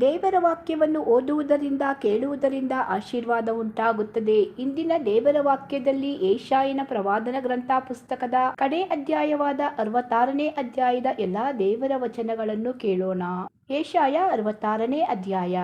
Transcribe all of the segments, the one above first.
ದೇವರ ವಾಕ್ಯವನ್ನು ಓದುವುದರಿಂದ, ಕೇಳುವುದರಿಂದ ಆಶೀರ್ವಾದ ಉಂಟಾಗುತ್ತದೆ. ಇಂದಿನ ದೇವರ ವಾಕ್ಯದಲ್ಲಿ ಏಷಾಯಿನ ಪ್ರವಾದನ ಗ್ರಂಥ ಪುಸ್ತಕದ ಕಡೆ ಅಧ್ಯಾಯವಾದ ಅರವತ್ತಾರನೇ ಅಧ್ಯಾಯದ ಎಲ್ಲಾ ದೇವರ ವಚನಗಳನ್ನು ಕೇಳೋಣ. ಏಷಾಯ ಅರವತ್ತಾರನೇ ಅಧ್ಯಾಯ.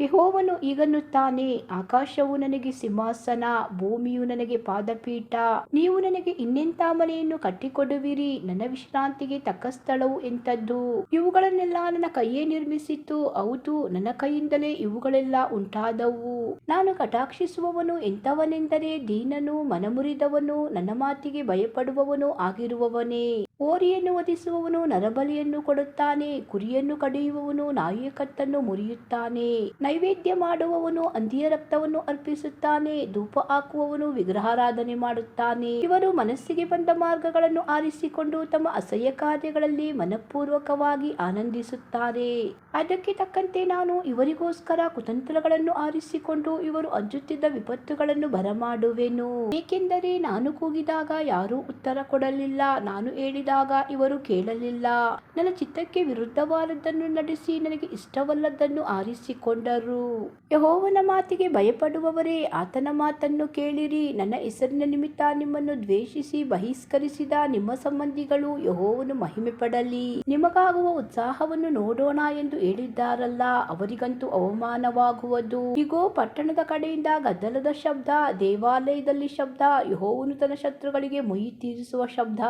ಯೆಹೋವನು ಈಗನ್ನುತ್ತಾನೆ ಆಕಾಶವು ನನಗೆ ಸಿಂಹಾಸನ, ಭೂಮಿಯು ನನಗೆ ಪಾದಪೀಠ. ನೀವು ನನಗೆ ಇನ್ನೆಂಥ ಮನೆಯನ್ನು ಕಟ್ಟಿಕೊಡುವಿರಿ? ನನ್ನ ವಿಶ್ರಾಂತಿಗೆ ತಕ್ಕ ಸ್ಥಳವು ಎಂಥದ್ದು? ಇವುಗಳನ್ನೆಲ್ಲ ನನ್ನ ಕೈಯೇ ನಿರ್ಮಿಸಿತ್ತು. ಹೌದು, ನನ್ನ ಕೈಯಿಂದಲೇ ಇವುಗಳೆಲ್ಲ ಉಂಟಾದವು. ನಾನು ಕಟಾಕ್ಷಿಸುವವನು ಎಂಥವನೆಂದರೆ ದೀನನು, ಮನಮುರಿದವನು, ನನ್ನ ಮಾತಿಗೆ ಭಯಪಡುವವನು ಆಗಿರುವವನೇ. ಓರಿಯನ್ನು ವಧಿಸುವವನು ನರಬಲಿಯನ್ನು ಕೊಡುತ್ತಾನೆ, ಕುರಿಯನ್ನು ಕಡಿಯುವವನು ನಾಯಿಯ ಕತ್ತನ್ನು ಮುರಿಯುತ್ತಾನೆ. ನೈವೇದ್ಯ ಮಾಡುವವನು ಅಂದಿಯ ರಕ್ತವನ್ನು ಅರ್ಪಿಸುತ್ತಾನೆ, ಧೂಪ ಹಾಕುವವನು ವಿಗ್ರಹಾರಾಧನೆ ಮಾಡುತ್ತಾನೆ. ಇವರು ಮನಸ್ಸಿಗೆ ಬಂದ ಮಾರ್ಗಗಳನ್ನು ಆರಿಸಿಕೊಂಡು ತಮ್ಮ ಅಸಹ್ಯ ಕಾರ್ಯಗಳಲ್ಲಿ ಮನಪೂರ್ವಕವಾಗಿ ಆನಂದಿಸುತ್ತಾರೆ. ಅದಕ್ಕೆ ತಕ್ಕಂತೆ ನಾನು ಇವರಿಗೋಸ್ಕರ ಕುತಂತ್ರಗಳನ್ನು ಆರಿಸಿಕೊಂಡು ಇವರು ಅಜ್ಜುತ್ತಿದ್ದ ವಿಪತ್ತುಗಳನ್ನು ಬರಮಾಡುವೆನು. ಏಕೆಂದರೆ ನಾನು ಕೂಗಿದಾಗ ಯಾರೂ ಉತ್ತರ ಕೊಡಲಿಲ್ಲ. ನಾನು ಹೇಳಿದಾಗ ಇವರು ಕೇಳಲಿಲ್ಲ. ನನ್ನ ಚಿತ್ತಕ್ಕೆ ವಿರುದ್ಧವಾದದ್ದನ್ನು ನಡೆಸಿ ನನಗೆ ಇಷ್ಟವಲ್ಲದನ್ನು ಆರಿಸಿಕೊಂಡರು. ಯಹೋವನ ಮಾತಿಗೆ ಭಯಪಡುವವರೇ, ಆತನ ಮಾತನ್ನು ಕೇಳಿರಿ. ನನ್ನ ಹೆಸರಿನ ನಿಮಿತ್ತ ನಿಮ್ಮನ್ನು ದ್ವೇಷಿಸಿ ಬಹಿಷ್ಕರಿಸಿದ ನಿಮ್ಮ ಸಂಬಂಧಿಗಳು ಯಹೋವನು ಮಹಿಮೆ ಪಡಲಿ ನಿಮಗಾಗುವ ಉತ್ಸಾಹವನ್ನು ನೋಡೋಣ ಎಂದು ಹೇಳಿದ್ದಾರಲ್ಲ, ಅವರಿಗಂತೂ ಅವಮಾನವಾಗುವುದು. ಇಗೋ, ಪಟ್ಟಣದ ಕಡೆಯಿಂದ ಗದ್ದಲದ ಶಬ್ದ, ದೇವಾಲಯದಲ್ಲಿ ಶಬ್ದ, ಯಹೋವನು ತನ್ನ ಶತ್ರುಗಳಿಗೆ ಮುಯಿ ತೀರಿಸುವ ಶಬ್ದ.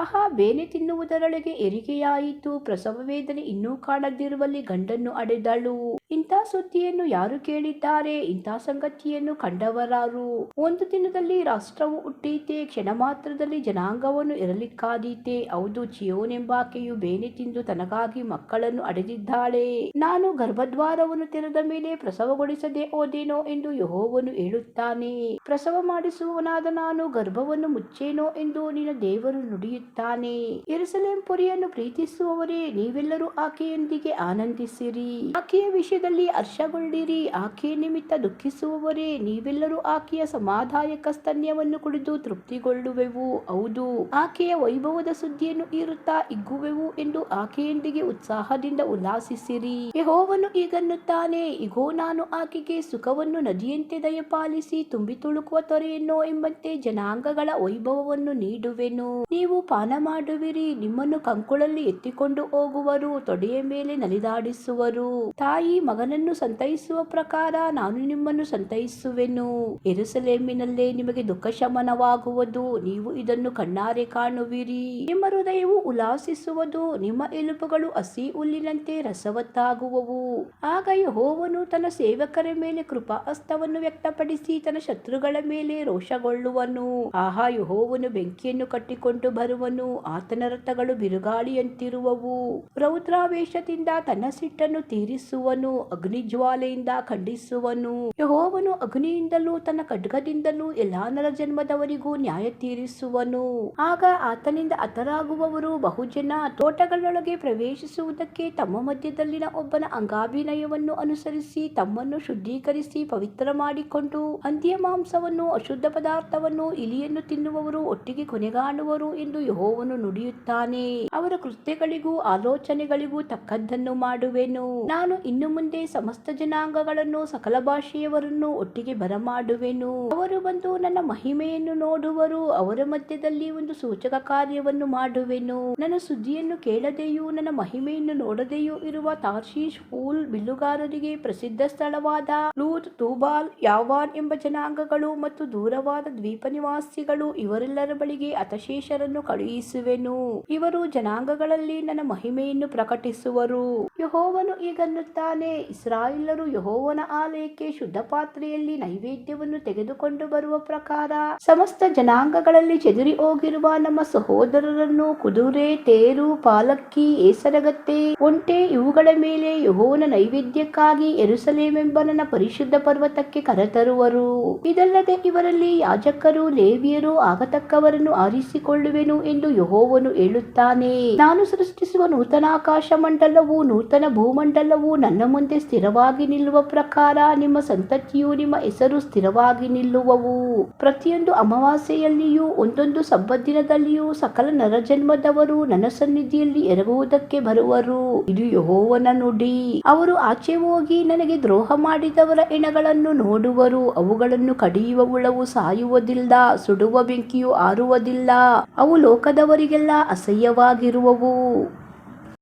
ಆಹಾ ಬೇನೆ ತಿನ್ನುವುದರೊಳಗೆ ಎರಿಕೆಯಾಯಿತು ಪ್ರಸವ ವೇದನೆ ಇನ್ನೂ ಕಾಣದಿರುವಲ್ಲಿ ಗಂಡನ್ನು ಅಡೆದಳು. ಇಂಥ ಸುದ್ದಿಯನ್ನು ಯಾರು ಕೇಳಿದ್ದಾರೆ? ಇಂಥ ಸಂಗತಿಯನ್ನು ಕಂಡವರಾರು? ಒಂದು ದಿನದಲ್ಲಿ ರಾಷ್ಟ್ರವು ಹುಟ್ಟೀತೆ ಕ್ಷಣ ಮಾತ್ರದಲ್ಲಿ ಜನಾಂಗವನ್ನು ಇರಲಿಕ್ಕಾದೀತೆ. ಹೌದು, ಚಿಯೋನೆಂಬಾಕೆಯು ಬೇನೆ ತಿಂದು ತನಗಾಗಿ ಮಕ್ಕಳನ್ನು ಅಡೆದಿದ್ದಾಳೆ. ನಾನು ಗರ್ಭದ್ವಾರವನ್ನು ತೆರೆದ ಮೇಲೆ ಪ್ರಸವಗೊಳಿಸದೆ ಹೋದೇನೋ ಎಂದು ಯಹೋವನು ಹೇಳುತ್ತಾನೆ. ಪ್ರಸವ ಮಾಡಿಸುವವನಾದ ನಾನು ಗರ್ಭವನ್ನು ಮುಚ್ಚೇನೋ ಎಂದು ನಿನ್ನ ದೇವರು ನುಡಿಯುತ್ತಾನೆ. ಎರುಸಲೇಂ ಪುರಿಯನ್ನು ಪ್ರೀತಿಸುವವರೇ, ನೀವೆಲ್ಲರೂ ಆಕೆಯೊಂದಿಗೆ ಆನಂದಿಸಿರಿ. ಆಕೆಯ ವಿಷಯದಲ್ಲಿ ಹರ್ಷಗೊಳ್ಳಿರಿ. ಆಕೆಯ ನಿಮಿತ್ತ ದುಃಖಿಸುವವರೇ, ನೀವೆಲ್ಲರೂ ಆಕೆಯ ಸಮಾಧಾಯಕ ಸ್ತನ್ಯವನ್ನು ಕುಡಿದು ತೃಪ್ತಿಗೊಳ್ಳುವೆವು. ಹೌದು, ಆಕೆಯ ವೈಭವದ ಸುದ್ದಿಯನ್ನು ಇರುತ್ತಾ ಇಗ್ಗುವೆವು ಎಂದು ಆಕೆಯೊಂದಿಗೆ ಉತ್ಸಾಹದಿಂದ ಉಲ್ಲಾಸಿಸಿರಿ. ಯಹೋವನು ಈಗನ್ನುತ್ತಾನೆ ಇಗೋ, ನಾನು ಆಕೆಗೆ ಸುಖವನ್ನು ನದಿಯಂತೆ ದಯಪಾಲಿಸಿ ತುಂಬಿ ತುಳುಕುವ ತೊರೆಯನ್ನೋ ಎಂಬಂತೆ ಜನಾಂಗಗಳ ವೈಭವವನ್ನು ನೀಡುವೆನು. ನೀವು ಪಾನ ಮಾಡುವಿರಿ? ನಿಮ್ಮನ್ನು ಕಂಕುಳಲ್ಲಿ ಎತ್ತಿಕೊಂಡು ಹೋಗುವರು, ತೊಡೆಯ ಮೇಲೆ ನಲಿದಾಡಿಸುವರು. ತಾಯಿ ಮಗನನ್ನು ಸಂತೈಸುವ ಪ್ರಕಾರ ನಾನು ನಿಮ್ಮನ್ನು ಸಂತೈಸುವೆನು. ಎರುಸಲೇಮಿನಲ್ಲೇ ನಿಮಗೆ ದುಃಖ ಶಮನವಾಗುವುದು ನೀವು ಇದನ್ನು ಕಣ್ಣಾರೆ ಕಾಣುವಿರಿ. ನಿಮ್ಮ ಹೃದಯವು ಉಲ್ಲಾಸಿಸುವುದು, ನಿಮ್ಮ ಎಲುಪುಗಳು ಹಸಿ ಹುಲ್ಲಿನಂತೆ ರಸವತ್ತಾಗುವವು. ಆಗ ಯಹೋವನು ತನ್ನ ಸೇವಕರ ಮೇಲೆ ಕೃಪಾ ಅಸ್ತವನ್ನು ವ್ಯಕ್ತಪಡಿಸಿ ತನ್ನ ಶತ್ರುಗಳ ಮೇಲೆ ರೋಷಗೊಳ್ಳುವನು. ಆಹಾ, ಯಹೋವನು ಬೆಂಕಿಯನ್ನು ಕಟ್ಟಿಕೊಂಡು ಬರುವನು. ಆತನ ರಥಗಳು ಬಿರುಗಾಳಿಯಂತಿರುವವು. ರೌದ್ರಾವೇಶದಿಂದ ತನ್ನ ಸಿಟ್ಟನ್ನು ತೀರಿಸುವನು, ಅಗ್ನಿಜ್ವಾಲೆಯಿಂದ ಖಂಡಿಸುವನು. ಯಹೋವನು ಅಗ್ನಿಯಿಂದಲೂ ತನ್ನ ಖಡ್ಗದಿಂದಲೂ ಎಲ್ಲಾ ನರ ಜನ್ಮದವರಿಗೂ ನ್ಯಾಯ ತೀರಿಸುವನು. ಆಗ ಆತನಿಂದ ಅತರಾಗುವವರು ಬಹುಜನ ತೋಟಗಳೊಳಗೆ ಪ್ರವೇಶಿಸುವುದಕ್ಕೆ ತಮ್ಮ ಮಧ್ಯದಲ್ಲಿನ ಒಬ್ಬನ ಅಂಗಾಭಿನಯವನ್ನು ಅನುಸರಿಸಿ ತಮ್ಮನ್ನು ಶುದ್ಧೀಕರಿಸಿ ಪವಿತ್ರ ಮಾಡಿಕೊಂಡು ಅಂತ್ಯ ಮಾಂಸವನ್ನು, ಅಶುದ್ಧ ಪದಾರ್ಥವನ್ನು, ಇಲಿಯನ್ನು ತಿನ್ನುವವರು, ಒಟ್ಟಿಗೆ ಕೊನೆಗಾಣುವರು ಎಂದು ಯಹೋವನು ನುಡಿಯುತ್ತಾನೆ. ಅವರ ಕೃತ್ಯಗಳಿಗೂ ಆಲೋಚನೆಗಳಿಗೂ ತಕ್ಕದ್ದನ್ನು ಮಾಡುವೆನು. ನಾನು ಇನ್ನು ಮುಂದೆ ಸಮಸ್ತ ಜನಾಂಗಗಳನ್ನು, ಸಕಲ ಭಾಷೆಯವರನ್ನು ಒಟ್ಟಿಗೆ ಬರಮಾಡುವೆನು. ಅವರು ಬಂದು ನನ್ನ ಮಹಿಮೆಯನ್ನು ನೋಡುವರು. ಅವರ ಮಧ್ಯದಲ್ಲಿ ಒಂದು ಸೂಚಕ ಕಾರ್ಯವನ್ನು ಮಾಡುವೆನು. ನನ್ನ ಸುದ್ದಿಯನ್ನು ಕೇಳದೆಯೂ, ನನ್ನ ಮಹಿಮೆಯನ್ನು ನೋಡದೆಯೂ ಇರುವ ತಾರ್ಶೀಶ್ ಪೂಲ್ ಬಿಲ್ಲುಗಾರರಿಗೆ ಪ್ರಸಿದ್ಧ ಸ್ಥಳವಾದ ಲೂತ್ ತೂಬಾಲ್, ಯಾವಾನ್ ಎಂಬ ಜನಾಂಗಗಳು ಮತ್ತು ದೂರವಾದ ದ್ವೀಪ ನಿವಾಸಿಗಳು ಇವರೆಲ್ಲರ ಬಳಿಗೆ ಅತಶೇಷರನ್ನು ಕಳುಹಿಸುವೆನು ಇವರು ಜನಾಂಗಗಳಲ್ಲಿ ನನ್ನ ಮಹಿಮೆಯನ್ನು ಪ್ರಕಟಿಸುವರು. ಯಹೋವನು ಈಗನ್ನುತ್ತಾನೆ ಇಸ್ರಾಯೇಲರು ಯಹೋವನ ಆಲಯಕ್ಕೆ ಶುದ್ಧ ಪಾತ್ರೆಯಲ್ಲಿ ನೈವೇದ್ಯವನ್ನು ತೆಗೆದುಕೊಂಡು ಬರುವ ಪ್ರಕಾರ ಸಮಸ್ತ ಜನಾಂಗಗಳಲ್ಲಿ ಚದುರಿ ಹೋಗಿರುವ ನಮ್ಮ ಸಹೋದರರನ್ನು ಕುದುರೆ, ತೇರು, ಪಾಲಕ್ಕಿ ಏಸರಗತ್ತೆ ಒಂಟೆ ಇವುಗಳ ಮೇಲೆ ಯಹೋವನ ನೈವೇದ್ಯಕ್ಕಾಗಿ ಎರುಸಲೇಮೆಂಬ ನನ್ನ ಪರಿಶುದ್ಧ ಪರ್ವತಕ್ಕೆ ಕರೆತರುವರು. ಇದಲ್ಲದೆ ಇವರಲ್ಲಿ ಯಾಜಕರು ಲೇವಿಯರು ಆಗತಕ್ಕವರನ್ನು ಆರಿಸಿಕೊಳ್ಳುವೆನು ಎಂದು ಯಹೋ ಯಹೋವನು ಹೇಳುತ್ತಾನೆ ನಾನು ಸೃಷ್ಟಿಸುವ ನೂತನ ಆಕಾಶ ಮಂಡಲವು, ನೂತನ ಭೂಮಂಡಲವು ನನ್ನ ಮುಂದೆ ಸ್ಥಿರವಾಗಿ ನಿಲ್ಲುವ ಪ್ರಕಾರ ನಿಮ್ಮ ಸಂತತಿಯು ನಿಮ್ಮ ಹೆಸರು ಸ್ಥಿರವಾಗಿ ನಿಲ್ಲುವವು. ಪ್ರತಿಯೊಂದು ಅಮಾವಾಸ್ಯೆಯಲ್ಲಿಯೂ, ಒಂದೊಂದು ಸಬ್ಬದಿನದಲ್ಲಿಯೂ ಸಕಲ ನರಜನ್ಮದವರು ನನ್ನ ಸನ್ನಿಧಿಯಲ್ಲಿ ಎರಗುವುದಕ್ಕೆ ಬರುವರು. ಇದು ಯಹೋವನ ನುಡಿ. ಅವರು ಆಚೆ ಹೋಗಿ ನನಗೆ ದ್ರೋಹ ಮಾಡಿದವರ ಎಣಗಳನ್ನು ನೋಡುವರು. ಅವುಗಳನ್ನು ಕಡಿಯುವ ಉಳವು ಸಾಯುವುದಿಲ್ಲ, ಸುಡುವ ಬೆಂಕಿಯು ಆರುವುದಿಲ್ಲ. ಅವು ಲೋಕದವರಿಗೆಲ್ಲ ಅಸಹ್ಯವಾಗಿರುವವು.